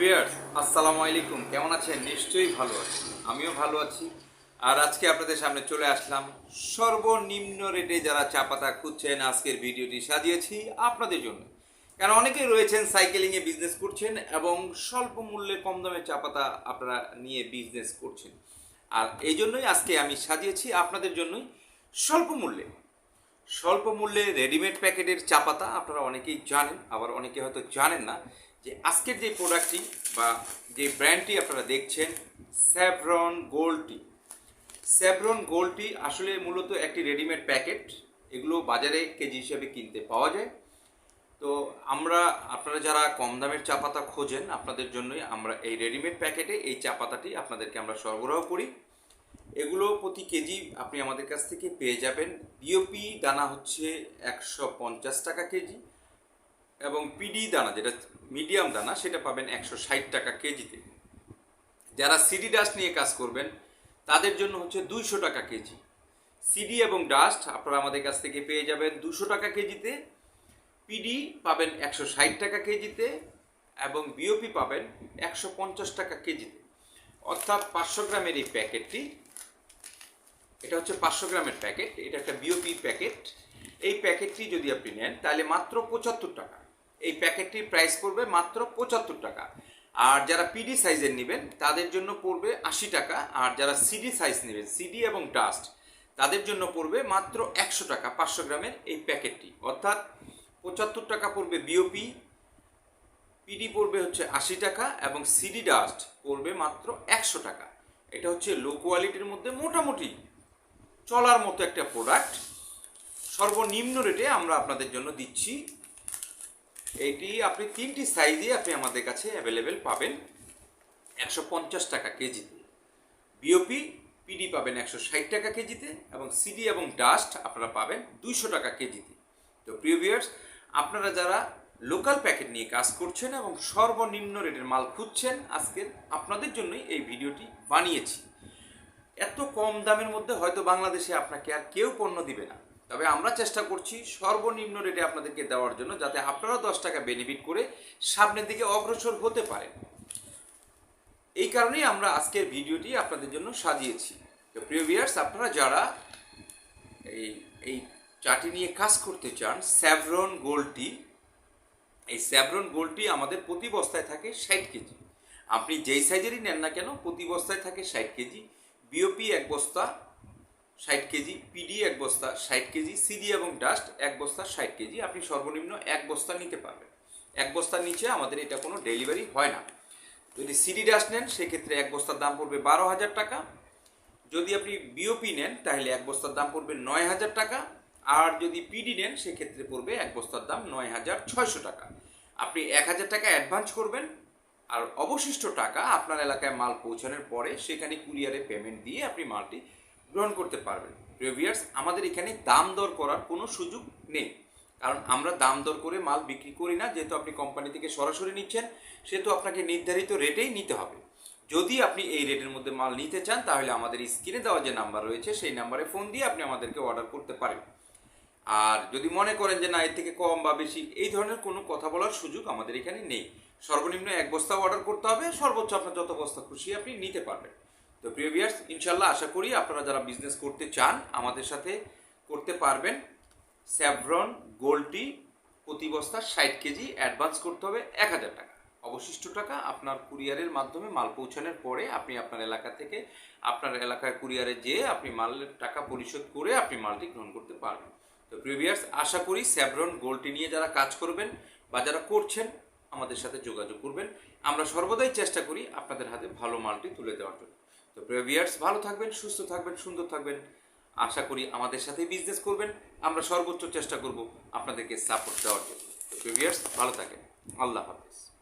Viewers আসসালামু আলাইকুম। কেমন আছেন? নিশ্চয়ই ভালো আছি আমিও ভালো আছি। আর আজকে আপনাদের সামনে চলে আসলাম সর্বনিম্ন রেটে যারা চা পাতা খুঁজছেন, আজকের ভিডিওটি সাজিয়েছি আপনাদের জন্য। কারণ অনেকেই রয়েছেন সাইকেলিংয়ে বিজনেস করছেন এবং স্বল্প মূল্যে কম দামে চা পাতা আপনারা নিয়ে বিজনেস করছেন। আর এই জন্যই আজকে আমি সাজিয়েছি আপনাদের জন্যই স্বল্প মূল্যে। স্বল্প মূল্যে রেডিমেড প্যাকেটের চা পাতা আপনারা অনেকেই জানেন, আবার অনেকে হয়তো জানেন না। যে আজকের যে প্রোডাক্টটি বা যে ব্র্যান্ডটি আপনারা দেখছেন স্যাভরন গোল্ডটি স্যাভরন গোল্ড টি আসলে মূলত একটি রেডিমেড প্যাকেট এগুলো বাজারে কেজি হিসেবে কিনতে পাওয়া যায়। তো আমরা, আপনারা যারা কম দামের চা পাতা খোঁজেন, আপনাদের জন্যই আমরা এই রেডিমেড প্যাকেটে এই চা পাতাটি আপনাদেরকে আমরা সরবরাহ করি। এগুলো প্রতি কেজি আপনি আমাদের কাছ থেকে পেয়ে যাবেন। বিওপি দানা হচ্ছে একশো পঞ্চাশ টাকা কেজি। এবং পিডি দানা, যেটা মিডিয়াম দানা, সেটা পাবেন একশো ষাট টাকা কেজিতে। যারা সিডি ডাস্ট নিয়ে কাজ করবেন, তাদের জন্য হচ্ছে দুইশো টাকা কেজি। সিডি এবং ডাস্ট আপনারা আমাদের কাছ থেকে পেয়ে যাবেন দুশো টাকা কেজিতে। পিডি পাবেন একশো ষাট টাকা কেজিতে এবং বিওপি পাবেন একশো পঞ্চাশ টাকা কেজিতে। অর্থাৎ পাঁচশো গ্রামের এই প্যাকেটটি, এটা হচ্ছে পাঁচশো গ্রামের প্যাকেট, এটা একটা বিওপি প্যাকেট। এই প্যাকেটটি যদি আপনি নেন, তাহলে মাত্র পঁচাত্তর টাকা। এই প্যাকেটটির প্রাইস পড়বে মাত্র পঁচাত্তর টাকা। আর যারা পিডি সাইজের নেবেন, তাদের জন্য পড়বে আশি টাকা। আর যারা সিডি সাইজ নেবেন সিডি এবং ডাস্ট তাদের জন্য পড়বে মাত্র একশো টাকা, পাঁচশো গ্রামের এই প্যাকেটটি। অর্থাৎ পঁচাত্তর টাকা পড়বে বিওপি পিডি পড়বে হচ্ছে আশি টাকা এবং সিডি ডাস্ট পড়বে মাত্র একশো টাকা। এটা হচ্ছে লো কোয়ালিটির মধ্যে মোটামুটি চলার মতো একটা প্রোডাক্ট সর্বনিম্ন রেটে আমরা আপনাদের জন্য দিচ্ছি এটি আপনি তিনটি সাইজে আপনি আমাদের কাছে অ্যাভেলেবেল পাবেন। একশো পঞ্চাশ টাকা কেজিতে। বিওপি পিডি পাবেন একশো ষাট টাকা কেজিতে এবং সিডি এবং ডাস্ট আপনারা পাবেন দুইশো টাকা কেজিতে। তো প্রিয় ভিউয়ার্স আপনারা যারা লোকাল প্যাকেট নিয়ে কাজ করছেন এবং সর্বনিম্ন রেটের মাল খুঁজছেন আজকের আপনাদের জন্যই এই ভিডিওটি বানিয়েছি। এত কম দামের মধ্যে হয়তো বাংলাদেশে আপনাকে আর কেউ পণ্য দিবে না। তবে আমরা চেষ্টা করছি সর্বনিম্ন রেটে আপনাদেরকে দেওয়ার জন্য যাতে আপনারা দশ টাকা বেনিফিট করে সামনের দিকে অগ্রসর হতে পারেন। এই কারণেই আমরা আজকের ভিডিওটি আপনাদের জন্য সাজিয়েছি। তো প্রিয় ভিয়ার্স আপনারা যারা এই এই চাটি নিয়ে কাজ করতে চান স্যাভরন গোলটি এই স্যাভরন গোলটি আমাদের প্রতি বস্তায় থাকে ষাট কেজি। আপনি যেই সাইজেরই নেন না কেন, প্রতি বস্তায় থাকে ষাট কেজি। বিওপি এক বস্তা ষাট কেজি, পিডি এক বস্তা, ষাট কেজি, সিডি এবং ডাস্ট এক বস্তা, ষাট কেজি। আপনি সর্বনিম্ন এক বস্তা নিতে পারবেন। এক বস্তার নিচে আমাদের এটা কোনো ডেলিভারি হয় না। যদি সিডি ডাস্ট নেন, সেক্ষেত্রে এক বস্তার দাম পড়বে বারো হাজার টাকা। যদি আপনি বিওপি নেন, তাহলে এক বস্তার দাম পড়বে নয় হাজার টাকা। আর যদি পিডি নেন, সেক্ষেত্রে পড়বে এক বস্তার দাম নয় হাজার ছয়শো টাকা। আপনি এক হাজার টাকা অ্যাডভান্স করবেন। আর অবশিষ্ট টাকা আপনার এলাকায় মাল পৌঁছানোর পরে সেখানে কুরিয়ারে পেমেন্ট দিয়ে আপনি মালটি গ্রহণ করতে পারবেন। প্রিয় প্রিভিয়ার্স আমাদের এখানে দাম দর করার কোনো সুযোগ নেই। কারণ আমরা দাম দর করে মাল বিক্রি করি না, যেহেতু আপনি কোম্পানি থেকে সরাসরি নিচ্ছেন, সেহেতু আপনাকে নির্ধারিত রেটেই নিতে হবে। যদি আপনি এই রেটের মধ্যে মাল নিতে চান, তাহলে আমাদের স্ক্রিনে দেওয়া যে নাম্বার রয়েছে, সেই নাম্বারে ফোন দিয়ে আপনি আমাদেরকে অর্ডার করতে পারেন। আর যদি মনে করেন যে না, এর থেকে কম বা বেশি, এই ধরনের কোনো কথা বলার সুযোগ আমাদের এখানে নেই। সর্বনিম্ন এক বস্তা অর্ডার করতে হবে, সর্বোচ্চ আপনার যত বস্তা খুশি আপনি নিতে পারবেন। তো প্রিয় ভিয়ার্স ইনশাল্লাহ আশা করি আপনারা যারা বিজনেস করতে চান, আমাদের সাথে করতে পারবেন। স্যাভরন গোল্ডটি প্রতি বস্তা ষাট কেজি অ্যাডভান্স করতে হবে এক হাজার টাকা। অবশিষ্ট টাকা আপনার কুরিয়ারের মাধ্যমে মাল পৌঁছানোর পরে আপনি আপনার এলাকা থেকে আপনার এলাকার কুরিয়ারে যেয়ে আপনি মালের টাকা পরিশোধ করে আপনি মালটি গ্রহণ করতে পারবেন। তো প্রিভিয়ার্স আশা করি স্যাভরন গোল্ডটি নিয়ে যারা কাজ করবেন বা যারা করছেন, আমাদের সাথে যোগাযোগ করবেন। আমরা সর্বদাই চেষ্টা করি আপনাদের হাতে ভালো মালটি তুলে দেওয়ার জন্য। তো প্রিয় প্রিভিয়ার্স ভালো থাকবেন, সুস্থ থাকবেন, সুন্দর থাকবেন। আশা করি আমাদের সাথে বিজনেস করবেন। আমরা সর্বোচ্চ চেষ্টা করব আপনাদেরকে সাপোর্ট দেওয়ার জন্য। তো প্রিভিয়ার্স ভালো থাকেন। আল্লাহ হাফেজ।